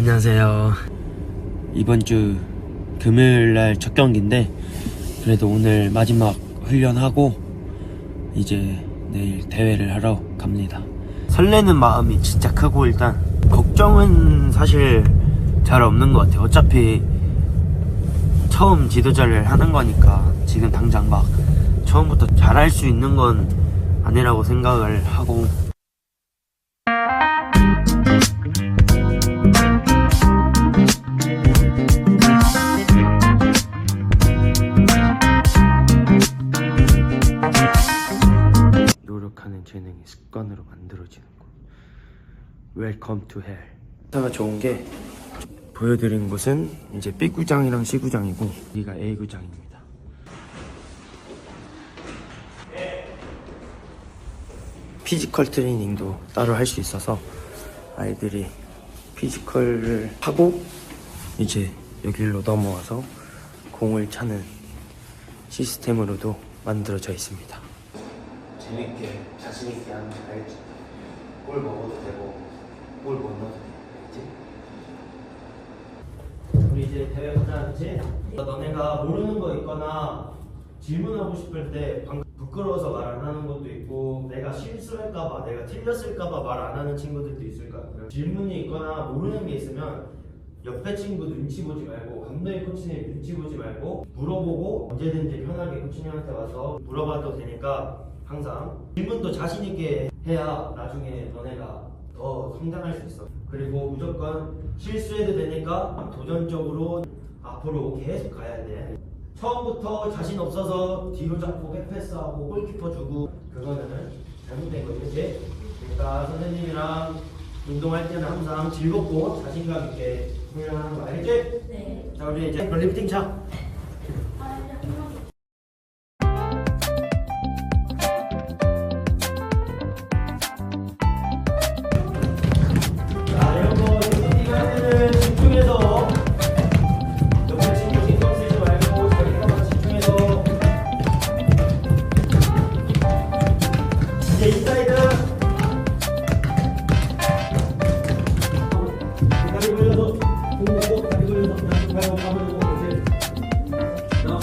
안녕하세요. 이번 주 금요일 날 첫 경기인데 그래도 오늘 마지막 훈련하고 이제 내일 대회를 하러 갑니다. 설레는 마음이 진짜 크고 일단 걱정은 사실 잘 없는 것 같아요. 어차피 처음 지도자를 하는 거니까 지금 당장 막 처음부터 잘할 수 있는 건 아니라고 생각을 하고 Welcome to hell. 차가 좋은 게 보여드린 곳은 이제 B구장이랑 C구장이고 여기가 A구장입니다. 피지컬 트레이닝도 따로 할 수 있어서 아이들이 피지컬을 하고 이제 여기로 넘어와서 공을 차는 시스템으로도 만들어져 있습니다. 재밌게 자신 있게 하는 게 알지. 골 먹어도 되고 넣어도 되겠지. 우리 이제 대회 가자지. 너네가 모르는 거 있거나 질문하고 싶을 때 부끄러워서 말 안 하는 것도 있고 내가 실수할까봐 내가 틀렸을까봐 말 안 하는 친구들도 있을 거야. 그래서 질문이 있거나 모르는 게 있으면 옆에 친구 눈치 보지 말고 감독님 코치님 눈치 보지 말고 물어보고 언제든지 편하게 코치님한테 와서 물어봐도 되니까 항상 질문도 자신 있게 해야 나중에 너네가 더 성장할 수 있어. 그리고 무조건 실수해도 되니까 도전적으로 앞으로 계속 가야 돼. 처음부터 자신 없어서 뒤로 잡고 백패스하고 골키퍼 주고 그거는 잘못된 거지, 그치? 그러니까 선생님이랑 운동할 때는 항상 즐겁고 자신감 있게 훈련하는 거 알겠지? 네. 자 우리 이제 리프팅 차. 인사이드. 다리 걸려서 공 먹고 다리 다리 발목 그렇지 하나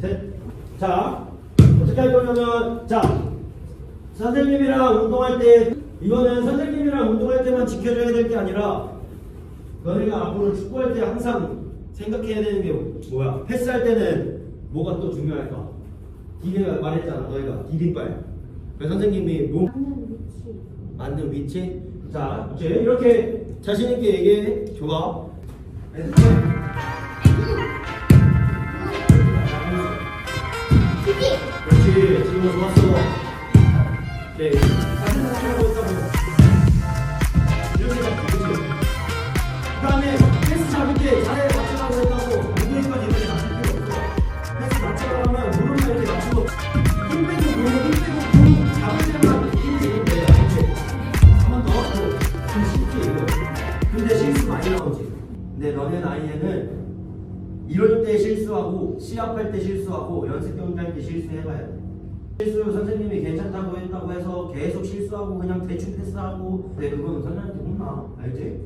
둘셋자 어떻게 할 거냐면 자 선생님이랑 운동할 때 이거는 선생님이랑 운동할 때만 지켜줘야 될 게 아니라 너네가 앞으로 축구할 때 항상 생각해야 되는 게 뭐야? 패스할 때는 뭐가 또 중요할까? 디디가 말했잖아 너희가. 그래서 선생님이 몸 맞는 위치. 자, 이제 이렇게 자신 있게 얘기해. 좋아. 그렇지. 지금 좋았어. 네. 자신 있게 있다고. 이렇 많이 나오지. 근데 너네 나이에는 이럴 때 실수하고 시합할 때 실수하고 연습 경기 할 때 실수해봐야 돼. 실수 선생님이 괜찮다고 했다고 해서 계속 실수하고 그냥 대충 패스하고 근데 그건 선생님한테 혼나 알지?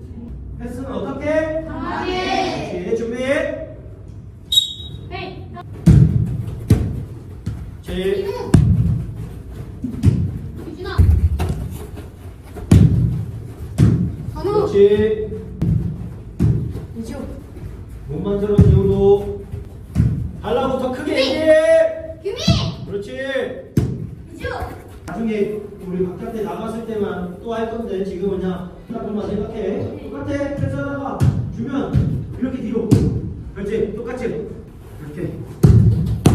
패스는 어떻게? 강하게 준비 네. 칠 유진아. 그렇지. 몸만 들어 지우도 달라붙어 크게 얘기해 규미. 그렇지 이주. 나중에 우리 바깥에 나갔을 때만 또 할 건데 지금은 그냥 생각만 생각해 똑같아 패스하다가 주면 이렇게 뒤로 그렇지 똑같이 이렇게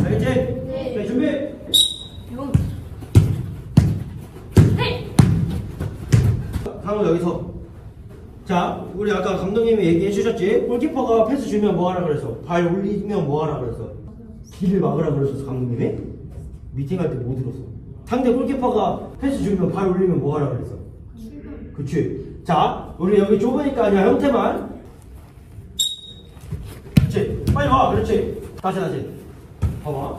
알겠지? 네. 준비 용. 네. 상우 여기서 자 우리 아까 감독님이 얘기해 주셨지? 골키퍼가 패스 주면 뭐 하라 그랬어 발 올리면 뭐 하라 그랬어 길을 막으라 그러셨어 감독님이? 미팅할 때 못 들었어? 상대 골키퍼가 패스 주면 발 올리면 뭐 하라 그랬어? 그치? 자 우리 여기 좁으니까 아니야 형태만. 그렇지 빨리 와 그렇지? 다시 다시. 봐봐.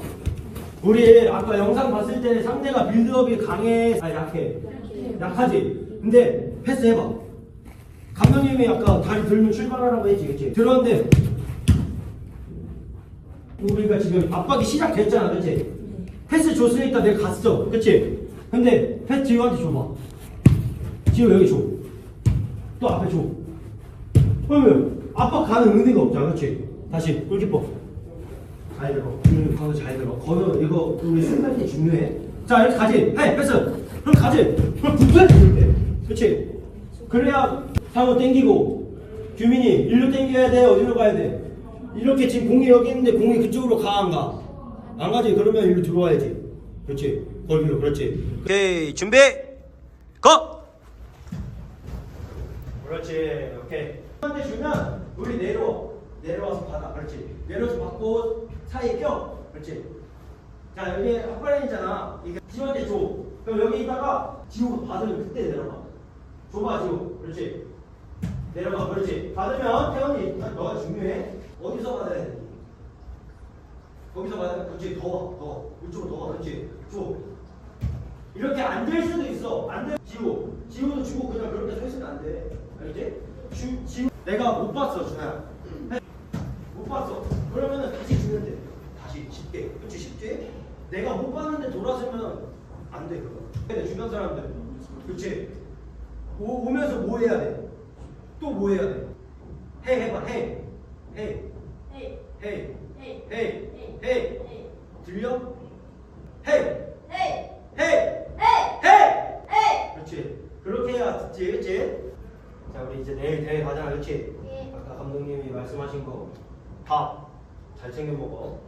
우리 아까 영상 봤을 때 상대가 빌드업이 강해. 아 약해. 약하지? 근데 패스 해봐 감독님이 아까 다리 들면 출발하라고 했지, 그치? 들었는데 우리가 지금 압박이 시작됐잖아, 그치? 패스 줬으니까 내가 갔어, 그치? 근데 패스 지우한테 줘봐. 지우 여기 줘. 또 앞에 줘. 그러면 압박 가는 의미가 없잖아, 그치? 다시 골키퍼. 잘 들어. 음, 방금 잘 들어. 거는 이거 우리 순간 때 중요해. 자, 이렇게 가지. 해, 패스. 그럼 가지. 그럼 이렇게. 그치? 그래야 상호 땡기고, 규민이 일로 땡겨야 돼, 어디로 가야 돼? 이렇게 지금 공이 여기 있는데 공이 그쪽으로 가, 안 가? 안 가지. 그러면 일로 들어와야지. 그렇지. 거기로, 그렇지. 오케이, 준비! 고! 그렇지. 오케이. 한테 주면 우리 내려와. 내려와서 받아. 그렇지. 내려서 받고 사이에 껴. 그렇지. 자, 여기 핫바렌이잖아. 이게 지우한테 줘. 그럼 여기 있다가 지우가 받으면 그때 내려가. 줘봐, 지우. 그렇지. 내려가. 그렇지. 받으면 태원이 너가 중요해. 어디서 받아야 돼? 거기서 받아야 돼. 그렇지. 더 와. 더 와. 이쪽으로 더 와. 그렇지. 줘. 이렇게 안될 수도 있어. 안 돼. 지우. 지우도 주고 그냥 그렇게 서 있으면 안 돼. 알겠지? 주, 지우. 내가 못 봤어, 준아야. 못 봤어. 그러면은 다시 주면 돼. 다시 쉽게. 그렇지, 쉽게. 내가 못 봤는데 돌아서면 안 돼, 그거. 주변 사람들. 그렇지. 오, 오면서 뭐 해야 돼? 또 뭐 해야 돼? 해, 해봐, 해. 해. 헤이 해. 헤이 해. 헤이 해. 헤이 들려? 해. 헤이 해. 헤이 해. 헤이 그렇지. 그렇게 해야 듣지, 그렇지? 자, 우리 이제 내일 대회 가잖아, 그렇지? 예. 아까 감독님이 말씀하신 거 밥 잘 챙겨 먹어.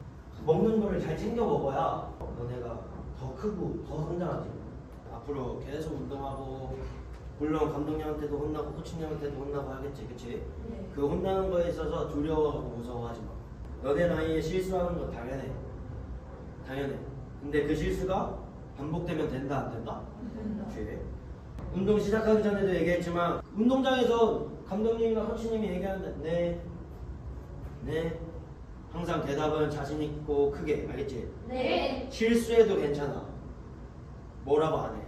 먹는 거를 잘 챙겨 먹어야 너네가 더 크고 더 성장하지. 앞으로 계속 운동하고 물론 감독님한테도 혼나고 코치님한테도 혼나고 하겠지, 그렇지? 네. 그 혼나는 거에 있어서 두려워하고 무서워하지 마. 너네 나이에 실수하는 건 당연해. 당연해. 근데 그 실수가 반복되면 된다, 안 된다? 그렇지. 운동 시작하기 전에도 얘기했지만 운동장에서 감독님이나 코치님이 얘기하는데 네, 네 항상 대답은 자신 있고 크게 알겠지? 네 실수해도 괜찮아. 뭐라고 안 해.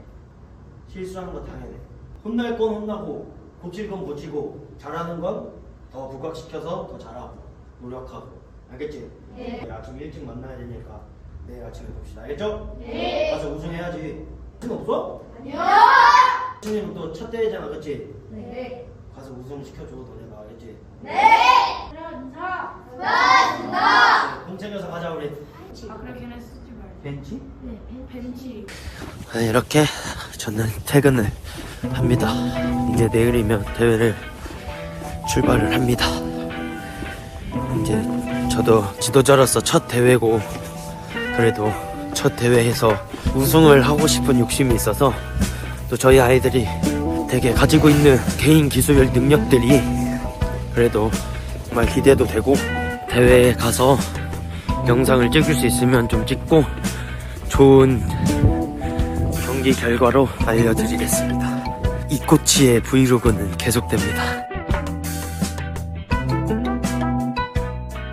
실수하는 건 당연해. 혼날 건 혼나고 고칠 건 고치고 잘하는 건 더 부각시켜서 더 잘하고 노력하고 알겠지? 네. 아침 일찍 만나야 되니까 내일 아침에 봅시다. 알겠죠? 네. 가서 우승해야지. 팀 없어? 안녕 팀은 또첫 대회잖아, 그렇지? 네 가서 우승 시켜줘, 너네가 알겠지? 네. 인사. 고맙습니다. 공 챙겨서 가자 우리. 아 그래 걔네 쓰지 말고 벤치? 네 벤치 네, 이렇게 저는 퇴근을 합니다. 이제 내일이면 대회를 출발을 합니다. 이제 저도 지도자로서 첫 대회고 그래도 첫 대회에서 우승을 하고 싶은 욕심이 있어서 또 저희 아이들이 되게 가지고 있는 개인 기술 능력들이 그래도 정말 기대도 되고 대회에 가서 영상을 찍을 수 있으면 좀 찍고 좋은 경기 결과로 알려드리겠습니다. 이 코치의 브이로그는 계속됩니다.